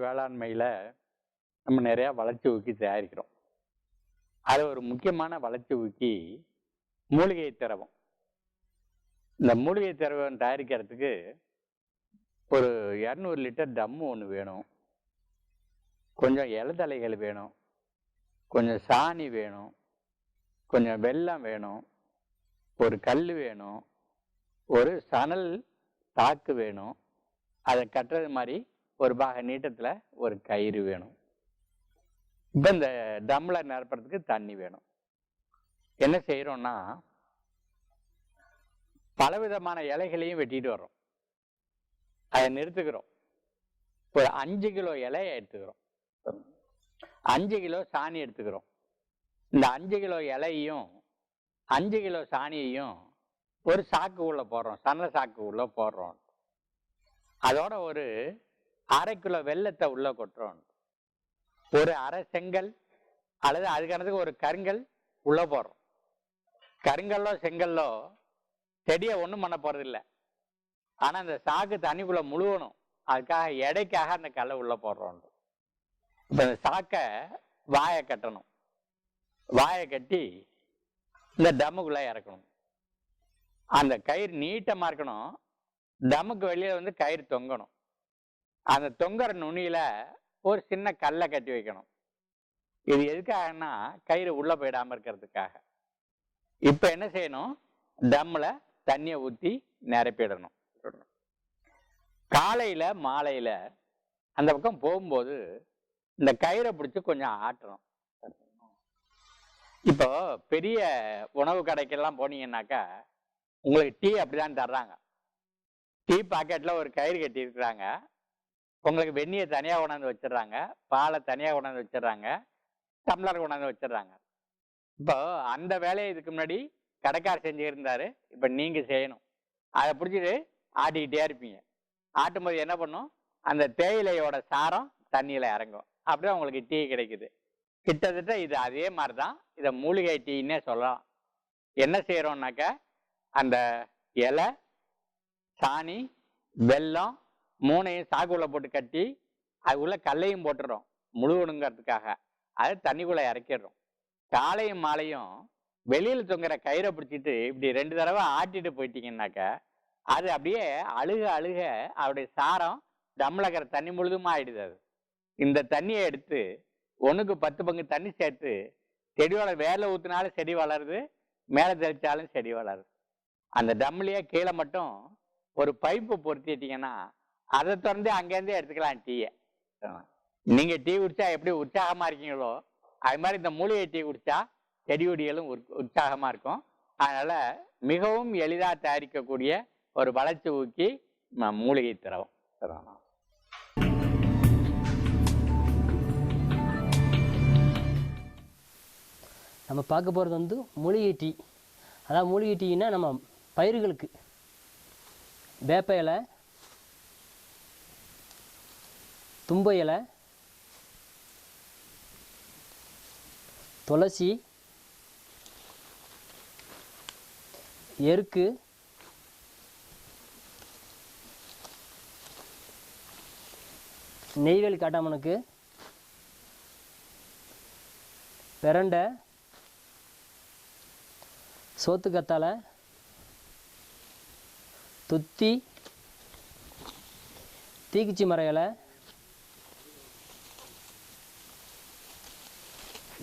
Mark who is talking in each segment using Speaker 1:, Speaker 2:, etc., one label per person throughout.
Speaker 1: வேளாண்மையில் நம்ம நிறையா வளர்ச்சி ஊக்கி தயாரிக்கிறோம். அது ஒரு முக்கியமான வளர்ச்சி ஊக்கி மூலிகை திரவம். இந்த மூலிகை திரவம் தயாரிக்கிறதுக்கு ஒரு இரநூறு லிட்டர் டம்மு ஒன்று வேணும். கொஞ்சம் இலதலைகள் வேணும். கொஞ்சம் சாணி வேணும். கொஞ்சம் வெல்லம் வேணும். ஒரு கல் வேணும். ஒரு சணல் தாக்கு வேணும். அதை கட்டுறது மாதிரி ஒரு பாக நீட்டத்தில் ஒரு கயிறு வேணும். இப்போ இந்த டம்ளர் நிரப்புறதுக்கு தண்ணி வேணும். என்ன செய்கிறோம்னா பலவிதமான இலைகளையும் வெட்டிட்டு வர்றோம். அதை நிறுத்துக்கிறோம் ஒரு அஞ்சு கிலோ இலையை எடுத்துக்கிறோம். அஞ்சு கிலோ சாணி எடுத்துக்கிறோம். இந்த அஞ்சு கிலோ இலையும் அஞ்சு கிலோ சாணியையும் ஒரு சாக்கு உள்ள போடுறோம். சன்ன சாக்கு உள்ள போடுறோம். அதோட ஒரு அரை கிலோ வெள்ளத்தை உள்ள கொட்டுறோம். ஒரு அரை செங்கல் அல்லது அதுக்கானதுக்கு ஒரு கருங்கல் உள்ள போடுறோம். கருங்கல்லோ செங்கல்லோ செடியை ஒன்றும் பண்ண போறதில்ல ஆனா அந்த சாக்கு தண்ணிக்குள்ள முழுவணும் அதுக்காக எடைக்காக அந்த கல்லை உள்ள போடுறோம். இப்போ இந்த சாக்கை வாயை கட்டணும். வாயை கட்டி இந்த டம்முக்குள்ள இறக்கணும். அந்த கயிறு நீட்டமா இருக்கணும். டம்முக்கு வெளியில வந்து கயிறு தொங்கணும். அந்த தொங்குற நுனியில ஒரு சின்ன கல்லை கட்டி வைக்கணும். இது எதுக்காகன்னா கயிறு உள்ள போயிடாம இருக்கிறதுக்காக. இப்ப என்ன செய்யணும்? டம்ல தண்ணியை ஊத்தி நிரப்பிடணும். காலையில மாலையில அந்த பக்கம் போகும்போது இந்த கயிறை பிடிச்சி கொஞ்சம் ஆட்டணும். இப்போ பெரிய உணவு கடைக்கெல்லாம் போனீங்கன்னாக்கா உங்களுக்கு டீ அப்படிதான் தர்றாங்க. டீ பாக்கெட்ல ஒரு கயிறு கட்டி இருக்கிறாங்க உங்களுக்கு வெந்நியை தனியாக கொண்டாந்து வச்சிடுறாங்க பாலை தனியாக கொண்டாந்து வச்சிடுறாங்க டம்ளர் கொண்டாந்து வச்சிடுறாங்க இப்போ அந்த வேலையை இதுக்கு முன்னாடி கடைக்கார் செஞ்சுருந்தாரு இப்போ நீங்கள் செய்யணும். அதை பிடிச்சிட்டு ஆட்டிக்கிட்டே இருப்பீங்க. ஆட்டும்போது என்ன பண்ணும்? அந்த தேயிலையோட சாரம் தண்ணியில் இறங்கும். அப்படியே உங்களுக்கு டீ கிடைக்குது. கிட்டத்தட்ட இது அதே மாதிரி தான் இதை மூலிகை டீன்னே சொல்லலாம். என்ன செய்யறோம்னாக்க அந்த இலை சாணி வெல்லம் மூணையும் சாக்குள்ள போட்டு கட்டி அது உள்ள கல்லையும் போட்டுறோம் முழுவணுங்கிறதுக்காக அது தண்ணிக்குள்ள இறக்கிடுறோம். காலையும் மாலையும் வெளியில் தொங்குற கயிறை பிடிச்சிட்டு இப்படி ரெண்டு தடவை ஆட்டிட்டு போயிட்டீங்கன்னாக்க அது அப்படியே அழுக அழுக அவருடைய சாரம் டம்ளக்கிற தண்ணி முழுதுமா ஆயிடுது அது. இந்த தண்ணியை எடுத்து ஒன்றுக்கு பத்து பங்கு தண்ணி சேர்த்து செடி வளர வேலை ஊத்தினாலும் செடி வளருது மேலே தெளிச்சாலும் செடி வளருது. அந்த டம்லயே கீழே மட்டும் ஒரு பைப்பு பொருத்திட்டிங்கன்னா அதை திறந்து அங்கேருந்தே எடுத்துக்கலாம் டீயை நீங்க டீ குடிச்சா எப்படி உற்சாகமா இருக்கீங்களோ அது மாதிரி இந்த மூலிகை டீ குடிச்சா செடி கொடிகளும் உற்- உற்சாகமா இருக்கும். அதனால மிகவும் எளிதா தயாரிக்கக்கூடிய ஒரு வளர்ச்சி ஊக்கி மூலிகை திரவம். திரவம்.
Speaker 2: நம்ம பார்க்க போகிறது வந்து மூலிகை டீ. அதாவது மூலிகை டீனா நம்ம பயிர்களுக்கு வேப்ப இலை தும்ப இலை துளசி எருக்கு நெய்வேலி காட்டாமனுக்கு பிரண்டை சோத்து துத்தி தீக்குச்சி மர இலை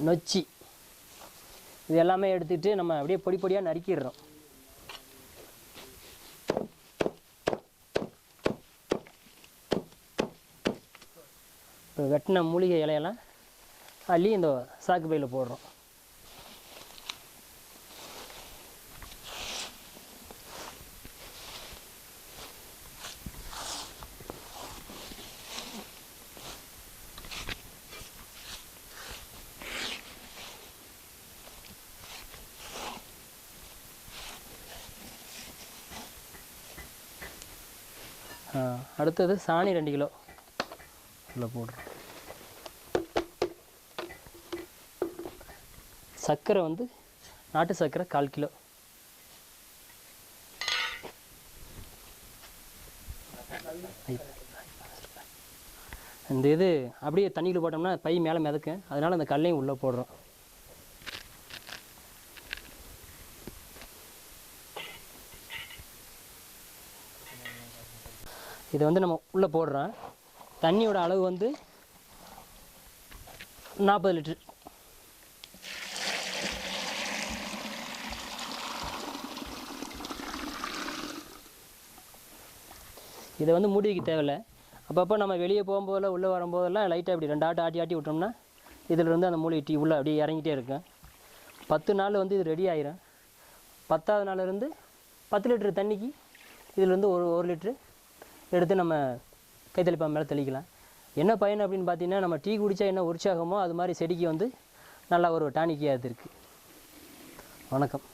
Speaker 2: நொச்சி. இது எல்லாமே எடுத்துகிட்டு நம்ம அப்படியே பொடி பொடியாக நறுக்கிடுறோம். இப்போ வெட்டின மூலிகை இலையெல்லாம் அள்ளி இந்த சாக்கு பையில் போடுறோம். அடுத்தது சாணி ரெண்டு கிலோ. உள்ள போடுறோம். சர்க்கரை வந்து நாட்டு சர்க்கரை கால் கிலோ. இந்த இது அப்படியே தண்ணியில் போட்டோம்னா பை மேலே மிதக்கும். அதனால் அந்த கல்லையும் உள்ளே போடுறோம். இதை வந்து நம்ம உள்ளே போடுறோம் தண்ணியோட அளவு வந்து நாற்பது லிட்ரு இதை வந்து மூடி வைக்க தேவையில்ல. அப்பப்போ நம்ம வெளியே போகும்போதெல்லாம் உள்ளே வரும்போதெல்லாம் லைட்டாக இப்படி ரெண்டு ஆட்டு ஆட்டி ஆட்டி விட்டோம்னா இதில் இருந்து அந்த மூலிகை டீ உள்ளே அப்படியே இறங்கிட்டே இருக்கும். பத்து நாள் வந்து இது ரெடி ஆயிரும். பத்தாவது நாள் இருந்து பத்து லிட்ரு தண்ணிக்கு இதிலேருந்து ஒரு ஒரு லிட்ரு எடுத்து நம்ம கைத்தளிப்பா மேலே தெளிக்கலாம். என்ன பயன் அப்படின்னு பார்த்தீங்கன்னா நம்ம டீ குடித்தா என்ன உற்சாகமோ அது மாதிரி செடிக்கு வந்து நல்லா ஒரு டானிக்கியாக இருக்குது வணக்கம்.